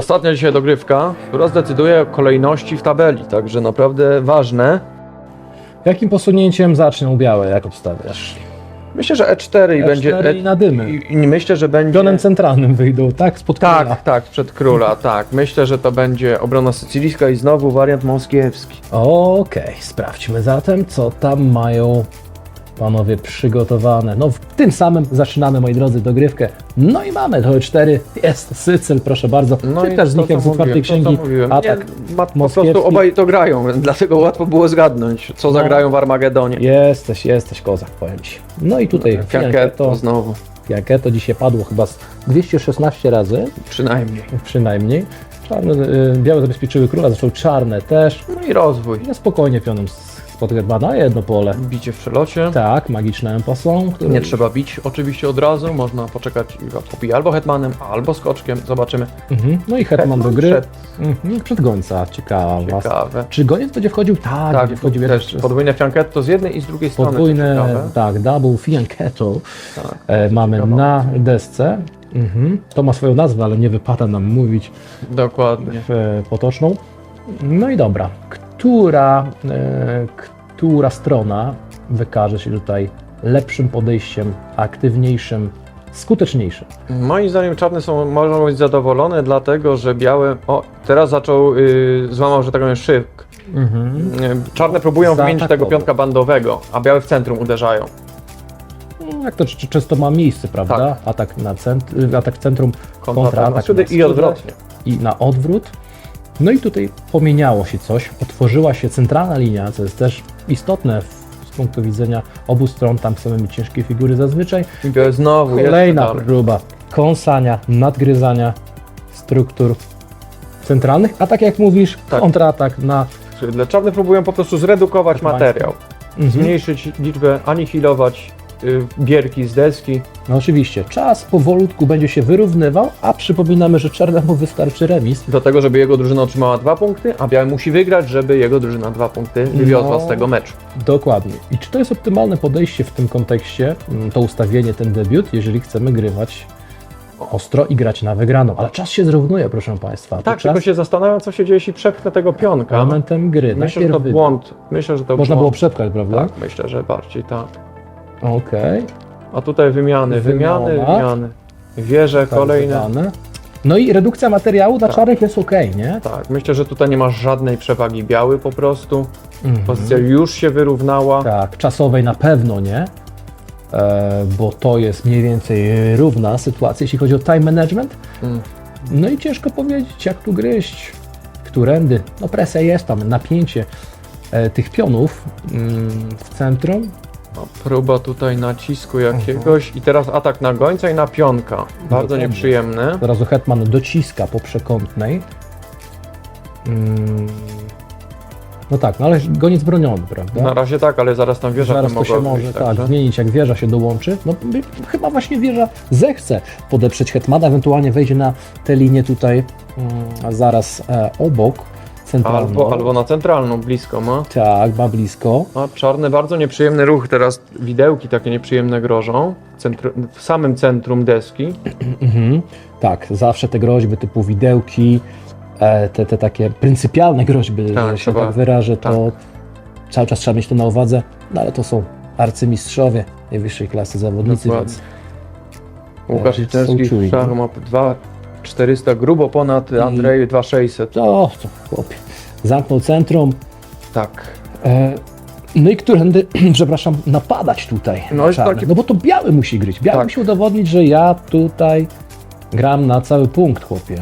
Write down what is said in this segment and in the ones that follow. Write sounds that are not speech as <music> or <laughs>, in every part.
Ostatnia dzisiaj dogrywka, która zdecyduje o kolejności w tabeli, także naprawdę ważne. Jakim posunięciem zaczną białe, jak obstawiasz? Myślę, że E4 i E4 będzie. i na dymy. I, I myślę, że będzie. Pionem centralnym wyjdą, tak? Spod króla. Tak, tak, przed króla, <laughs> tak. Myślę, że to będzie obrona sycylijska i znowu wariant moskiewski. Okej, sprawdźmy zatem, co tam mają panowie przygotowane. No, w tym samym zaczynamy, moi drodzy, dogrywkę. No i mamy to 4 jest Sycyl, proszę bardzo. No Czytasz z to, nich jak z otwartej to, księgi. co mówiłem. A Nie, tak, ma, po prostu obaj to grają, <laughs> dlatego łatwo było zgadnąć, co No. zagrają w Armagedonie. jesteś, jesteś kozak, powiem ci. No i tutaj Fianchetto Fianchetto, znowu, Fianchetto dzisiaj padło chyba z 216 razy, przynajmniej. przynajmniej. Czarne, y, białe zabezpieczyły króla, zresztą czarne też. No i rozwój. No spokojnie pionem spod Hetmana, jedno pole. Bicie w przelocie. Tak, magiczne empasą. który- Nie trzeba bić oczywiście od razu, można poczekać i popije albo hetmanem, albo skoczkiem, zobaczymy. Mhm. No i Hetman do gry. przed. Mhm. Przed gońca, ciekawa. Ciekawe. Czy goniec będzie wchodził? Tak, Tak, będzie wchodził też jeszcze. podwójne fianchetto z jednej i z drugiej strony. Podwójne, ciekawe. tak, double fianchetto Tak. e, mamy Ciekawa. na desce. Mhm. To ma swoją nazwę, ale nie wypada nam mówić Dokładnie. w, e, potoczną. No i dobra, która, e, która strona wykaże się tutaj lepszym podejściem, aktywniejszym, skuteczniejszym? Moim zdaniem czarne są, mogą być zadowolone, dlatego że białe. O, teraz zaczął, yy, złamał, że tak powiem, szyk. Mhm. Yy, Czarne próbują wymienić tego Zaatakował. piątka bandowego, a białe w centrum uderzają. No, Jak to często ma miejsce, prawda? Tak. Atak, na cent- atak w centrum, Kontratak na i odwrotnie. i na odwrót. No i tutaj pomieniało się coś, otworzyła się centralna linia, co jest też istotne z punktu widzenia obu stron, tam są mamy ciężkie figury zazwyczaj. I znowu Kolejna próba kąsania, nadgryzania struktur centralnych, a tak jak mówisz, Tak. kontratak na Skrzydle. Czarne próbują po prostu zredukować materiał. mhm. Zmniejszyć liczbę, anihilować bierki z deski. No oczywiście, czas powolutku będzie się wyrównywał, a przypominamy, że czarnemu wystarczy remis. Do tego, żeby jego drużyna otrzymała dwa punkty, a biały musi wygrać, żeby jego drużyna dwa punkty wywiozła No. z tego meczu. Dokładnie. I czy to jest optymalne podejście w tym kontekście, mm, to ustawienie, ten debiut, jeżeli chcemy grywać ostro i grać na wygraną? Ale czas się zrównuje, proszę Państwa. To Tak, czas tylko się zastanawiam, co się dzieje, jeśli przepchnę tego pionka. elementem gry. Myślę, że Najpierw to wy- błąd. Myślę, że to Można było błąd. przepchać, prawda? Tak, myślę, że bardziej tak. Okej. A tutaj wymiany, wymiany, Wymiana. wymiany. Wieże tak kolejne. zwane. No i redukcja materiału dla Tak. czarnych jest ok, nie? Tak, myślę, że tutaj nie ma żadnej przewagi biały po prostu. Mhm. Pozycja już się wyrównała. Tak, czasowej na pewno nie, e, bo to jest mniej więcej równa sytuacja, jeśli chodzi o time management. Mm. No i ciężko powiedzieć, jak tu gryźć, którędy. No presja jest tam, napięcie e, tych pionów mm, w centrum. O, próba tutaj nacisku jakiegoś i teraz atak na gońca i na pionka. Bardzo Dokładnie. nieprzyjemny. Od razu hetman dociska po przekątnej. Mm, no tak, no ale goniec broniony, prawda? Na razie tak, ale zaraz tam wieża Zaraz to się mogła może tak, także- zmienić, jak wieża się dołączy. No by- chyba właśnie wieża zechce podeprzeć Hetmana, ewentualnie wejdzie na tę linię tutaj mm, zaraz e, obok, centralną. Albo, albo na centralną, blisko ma. Tak, ma blisko. A czarny, bardzo nieprzyjemny ruch. Teraz widełki takie nieprzyjemne grożą. Centru, w samym centrum deski. <clears throat> Mhm. Tak, zawsze te groźby typu widełki, e, te, te takie pryncypialne groźby, Tak, że się tak wyrażę, to cały czas trzeba mieć to na uwadze, no ale to są arcymistrzowie najwyższej klasy zawodnicy, Dokładnie. więc Łukasz E, Liczewski są czujni. w szach ma 2400, grubo ponad Andrzeju 2600. to, to chłopie, zamknął centrum, Tak. E, No i którędy, <clears throat> przepraszam, napadać tutaj No jest czarne. taki- No bo to biały musi gryć. Biały Tak. musi udowodnić, że ja tutaj gram na cały punkt, chłopie.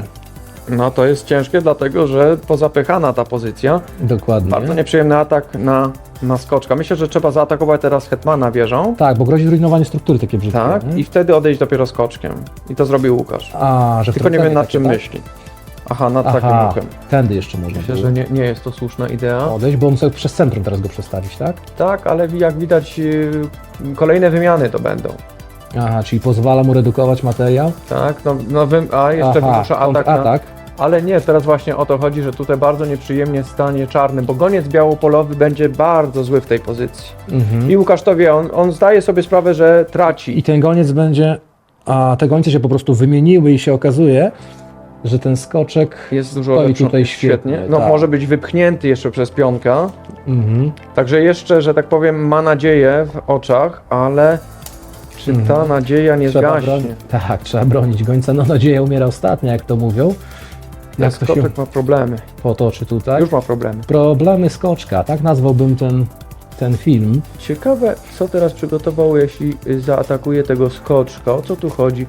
No to jest ciężkie, dlatego że pozapychana ta pozycja. Dokładnie. Bardzo nieprzyjemny atak na, na skoczka. Myślę, że trzeba zaatakować teraz Hetmana wieżą. Tak, bo grozi zrujnowanie struktury takie brzydkie. Tak, nie? i wtedy odejść dopiero skoczkiem. I to zrobił Łukasz. A, że Tylko nie wiem nad czym tak? myśli. Aha, nad takim Aha, ruchem. tędy jeszcze można Myślę, było że nie, nie jest to słuszna idea. odejść, bo on sobie przez centrum teraz go przestawić, tak? Tak, ale jak widać yy, kolejne wymiany to będą. Aha, czyli pozwala mu redukować materiał? Tak, no, no a jeszcze wymusza atak, na, atak. Ale nie, teraz właśnie o to chodzi, że tutaj bardzo nieprzyjemnie stanie czarny, bo goniec białopolowy będzie bardzo zły w tej pozycji. Mhm. I Łukasz to wie, on, on zdaje sobie sprawę, że traci. I ten goniec będzie, a te gońce się po prostu wymieniły i się okazuje, że ten skoczek Jest dużo Stoi lepszy. tutaj świetnie, No tak. może być wypchnięty jeszcze przez pionka. mhm. Także jeszcze, że tak powiem, ma nadzieję w oczach, ale czy ta Mhm. nadzieja nie trzeba zgaśnie? bronić. Tak, trzeba bronić gońca. No nadzieja umiera ostatnia, jak to mówią. Jak to się skoczek ma problemy. potoczy tutaj. Już ma problemy. Problemy skoczka, tak nazwałbym ten, ten film. Ciekawe, co teraz przygotował, jeśli zaatakuje tego skoczka. O co tu chodzi?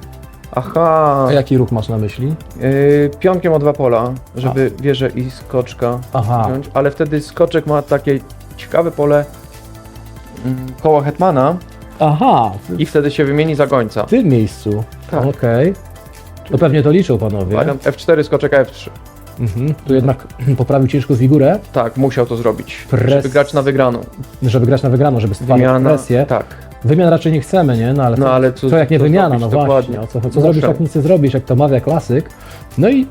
Aha, A jaki ruch masz na myśli? yy, pionkiem o dwa pola, żeby wieżę i skoczka Aha, wziąć, ale wtedy skoczek ma takie ciekawe pole mm, koło hetmana aha, i wtedy się wymieni za gońca. w tym miejscu. Tak. Okej. To pewnie to liczą panowie. Wariant F4, skoczek F3. Mhm. Tu jednak <clears throat> poprawił ciężko figurę, Tak, musiał to zrobić, Pres- żeby grać na wygraną. żeby grać na wygraną, żeby stwarzać presję. tak. Wymian raczej nie chcemy, nie? No ale, No co, ale co- co jak nie co wymiana, zrobić? no Dokładnie. właśnie. O co, co Muszę. zrobisz, jak nic nie zrobisz, jak to mawia klasyk. No i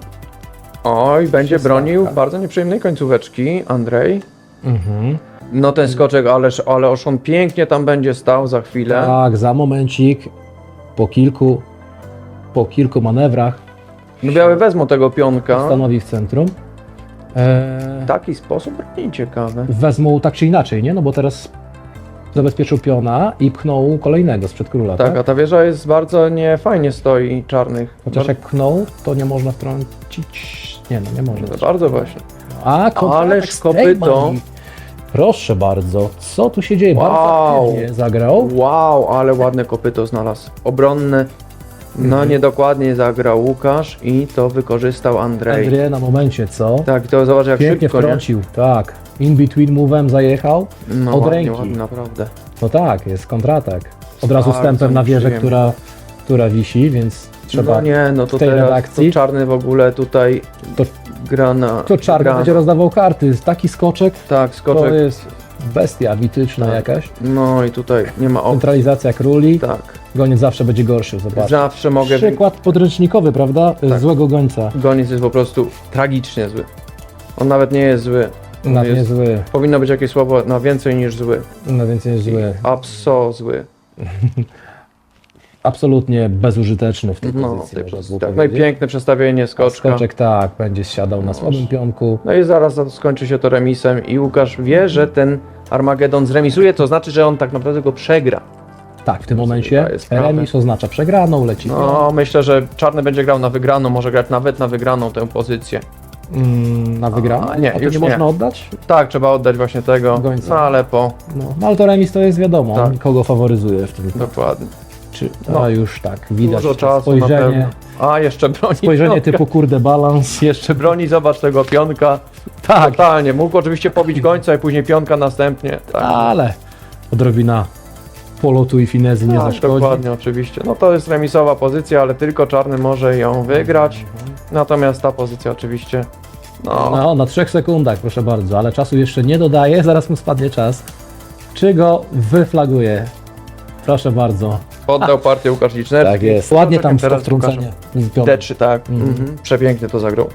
Oj, będzie bronił bardzo nieprzyjemnej końcóweczki, Andrzej. mhm. No ten skoczek, ależ, ależ on pięknie tam będzie stał za chwilę. tak, za momencik, po kilku, po kilku manewrach No białe wezmą tego pionka. stanowi w centrum. Eee, W taki sposób broni ciekawe. Wezmą tak czy inaczej, nie? No bo teraz zabezpieczył piona i pchnął kolejnego sprzed króla, tak? Tak, a ta wieża jest bardzo niefajnie stoi czarnych. Chociaż jak pchnął, to nie można wtrącić. Nie, no nie można. Bardzo, bardzo właśnie. A, kontratak Ależ z kopyto. Tejmani. Proszę bardzo, co tu się dzieje? Wow. Bardzo aktywnie zagrał. Wow, ale ładne kopyto znalazł. Obronne. No Mhm. niedokładnie zagrał Łukasz i to wykorzystał Andrzej. Andrzej na momencie, co? Tak, to zobacz jak Pięknie szybko, nie? wtrącił, tak. In between move'em zajechał. No Od ładnie, ręki. ładnie, naprawdę. No tak, jest kontratak. Od razu Bardzo wstępem na wieżę, nieprzyjemnie. która, która wisi, więc trzeba. No nie, no to w tej teraz redakcji- to czarny w ogóle tutaj To- gra na... To czarny gra, będzie rozdawał karty. Taki skoczek Tak, to skoczek. jest bestia mityczna Tak. jakaś. No i tutaj nie ma opcji. Centralizacja króli. Tak. Goniec zawsze będzie gorszy, zobacz. Zawsze mogę... Przykład podręcznikowy, prawda? Tak. Złego gońca. Goniec jest po prostu tragicznie zły. On nawet nie jest zły. On Na jest, niezły, Powinno być jakieś słowo na więcej niż zły. no więc jest zły. Abso zły. <laughs> Absolutnie bezużyteczny w tej No, pozycji. tej można pozycji, było tak. No i powiedzieć. piękne przestawienie A skoczka. Skoczek tak, będzie siadał na słabym pionku. No i zaraz za- skończy się to remisem i Łukasz wie, że ten Armagedon zremisuje, to znaczy, że on tak naprawdę go przegra. Tak, w tym momencie sprawę. remis oznacza przegraną, leci. No, myślę, że czarny będzie grał na wygraną, może grać nawet na wygraną tę pozycję. Mm, na wygraną? A, nie, A to już nie nie. można oddać? Tak, trzeba oddać właśnie tego. Gońca. No ale po. No, no ale to remis to jest wiadomo, Tak. kogo faworyzuje w tym. Dokładnie. Czy, No. no już tak, widać Dużo to czasu na spojrzenie, pewno. A, jeszcze broni. spojrzenie pionka. typu kurde balans. <laughs> Jeszcze broni, zobacz tego pionka. Tak, Totalnie. Mógł oczywiście pobić gońca i później pionka następnie. Tak, ale odrobina polotu i finezy nie tak zaszkodzi. dokładnie, oczywiście. No to jest remisowa pozycja, ale tylko czarny może ją wygrać. Natomiast ta pozycja oczywiście. No, No, na trzech sekundach, proszę bardzo, ale czasu jeszcze nie dodaje, <laughs> zaraz mu spadnie czas. Czy go wyflaguje? Proszę bardzo. poddał partię Łukasz. Tak jest. Ładnie tam teraz wtrącenie. z piątku. D3, tak. Mhm. Przepięknie to zagrał.